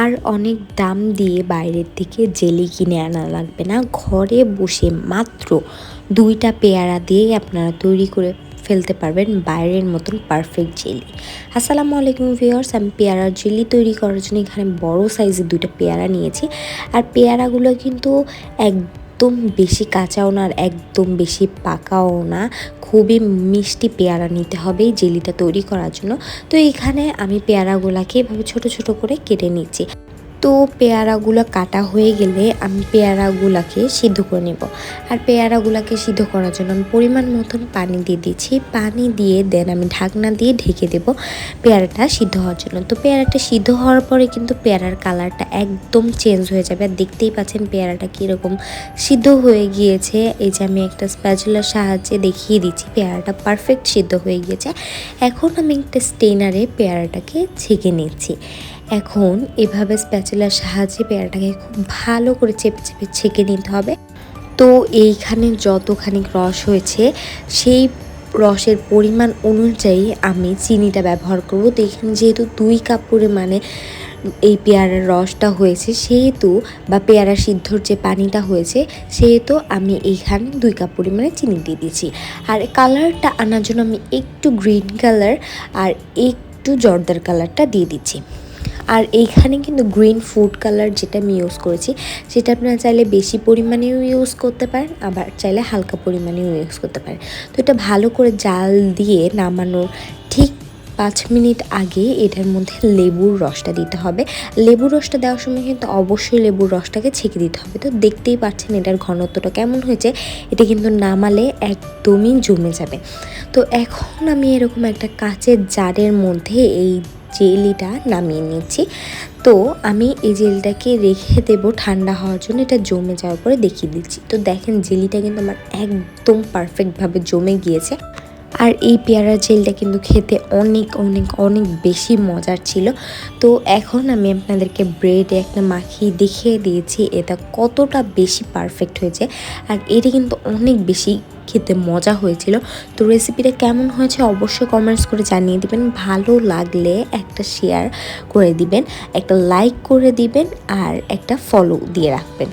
আর অনেক দাম দিয়ে বাইরের থেকে জেলি কিনে আনা লাগবে না। ঘরে বসে মাত্র দুইটা পেয়ারা দিয়েই আপনারা তৈরি করে ফেলতে পারবেন বাইরের মতন পারফেক্ট জেলি। আসসালামু আলাইকুম ভিউয়ার্স আমি পেয়ারার জেলি তৈরি করার জন্য এখানে বড় সাইজের দুইটা পেয়ারা নিয়েছি। আর পেয়ারাগুলো কিন্তু একদম বেশি কাঁচাও না আর একদম বেশি পাকাও না। খুবই মিষ্টি পেয়ারা নিতে হবে জেলিটা তৈরি করার জন্য। তো এখানে আমি পেয়ারাগুলাকে এভাবে ছোট ছোট করে কেটে নিচ্ছি। তো পেয়ারাগুলো কাটা হয়ে গেলে আমি পেয়ারাগুলোকে সিদ্ধ করে নেব। আর পেয়ারাগুলোকে সিদ্ধ করার জন্য আমি পরিমাণ মতন পানি দিয়ে দিচ্ছি। পানি দিয়ে দেন আমি ঢাকনা দিয়ে ঢেকে দেব পেয়ারাটা সিদ্ধ হওয়ার জন্য। তো পেয়ারাটা সিদ্ধ হওয়ার পরে কিন্তু পেয়ারার কালারটা একদম চেঞ্জ হয়ে যাবে। আর দেখতেই পাচ্ছেন পেয়ারাটা কীরকম সিদ্ধ হয়ে গিয়েছে। এই যে আমি একটা স্প্যাচুলার সাহায্যে দেখিয়ে দিচ্ছি, পেয়ারাটা পারফেক্ট সিদ্ধ হয়ে গিয়েছে। এখন আমি একটা স্টেনারে পেয়ারাটাকে ছেঁকে নিচ্ছি। এখন এভাবে স্প্যাচুলার সাহায্যে পেয়ারাটাকে খুব ভালো করে চেপে চেপে ছেঁকে নিতে হবে। তো এইখানে যতখানি রস হয়েছে, সেই রসের পরিমাণ অনুযায়ী আমি চিনিটা ব্যবহার করব। তো এখানে যেহেতু দুই কাপ পরিমাণে এই পেয়ারার রসটা হয়েছে, সেহেতু বা পেয়ারা সিদ্ধর যে পানিটা হয়েছে, সেহেতু আমি এইখানে দুই কাপ পরিমাণে চিনি দিয়ে দিয়েছি। আর কালারটা আনার জন্য আমি একটু গ্রিন কালার আর একটু জর্দার কালারটা দিয়ে দিচ্ছি। আর এইখানে কিন্তু গ্রিন ফুড কালার যেটা আমি ইউজ করেছি, সেটা আপনারা চাইলে বেশি পরিমাণেও ইউজ করতে পারেন, আবার চাইলে হালকা পরিমাণেও ইউজ করতে পারেন। তো এটা ভালো করে জাল দিয়ে নামানোর ঠিক পাঁচ মিনিট আগে এটার মধ্যে লেবুর রসটা দিতে হবে। লেবুর রসটা দেওয়ার সময় কিন্তু অবশ্যই লেবুর রসটাকে ছেঁকে দিতে হবে। তো দেখতেই পাচ্ছেন এটার ঘনত্বটা কেমন হয়েছে, এটা কিন্তু নামালে একদমই জমে যাবে। তো এখন আমি এরকম একটা কাঁচের জারের মধ্যে এই জেলিটা নামিয়ে নিচ্ছি। তো আমি এই জেলটাকে রেখে দেবো ঠান্ডা হওয়ার জন্য, এটা জমে যাওয়ার পরে দেখিয়ে দিচ্ছি। তো দেখেন, জেলিটা কিন্তু আমার একদম পারফেক্টভাবে জমে গিয়েছে। আর এই পেয়ারা জেলটা কিন্তু খেতে অনেক অনেক অনেক বেশি মজার ছিল। তো এখন আমি আপনাদেরকে ব্রেডে একটা মাখিয়ে দেখিয়ে দিয়েছি, এটা কতটা বেশি পারফেক্ট হয়েছে। আর এটা কিন্তু অনেক বেশি খেতে মজা হয়েছিল। তো রেসিপিটা কেমন হয়েছে অবশ্যই কমেন্টস করে জানিয়ে দিবেন। ভালো লাগলে একটা শেয়ার করে দিবেন, একটা লাইক করে দিবেন আর একটা ফলো দিয়ে রাখবেন।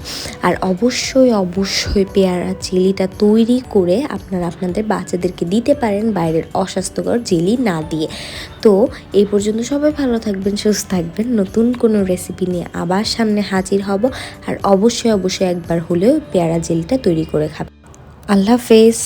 আর অবশ্যই অবশ্যই পেয়ারা জেলিটা তৈরি করে আপনারা আপনাদের বাচ্চাদেরকে দিতে পারেন বাইরের অস্বাস্থ্যকর জেলি না দিয়ে। তো এই পর্যন্ত সবাই ভালো থাকবেন, সুস্থ থাকবেন। নতুন কোনো রেসিপি নিয়ে আবার সামনে হাজির হব। আর অবশ্যই অবশ্যই একবার হলেও পেয়ারা জেলিটা তৈরি করে খাবেন। আল্লাহ হাফেজ।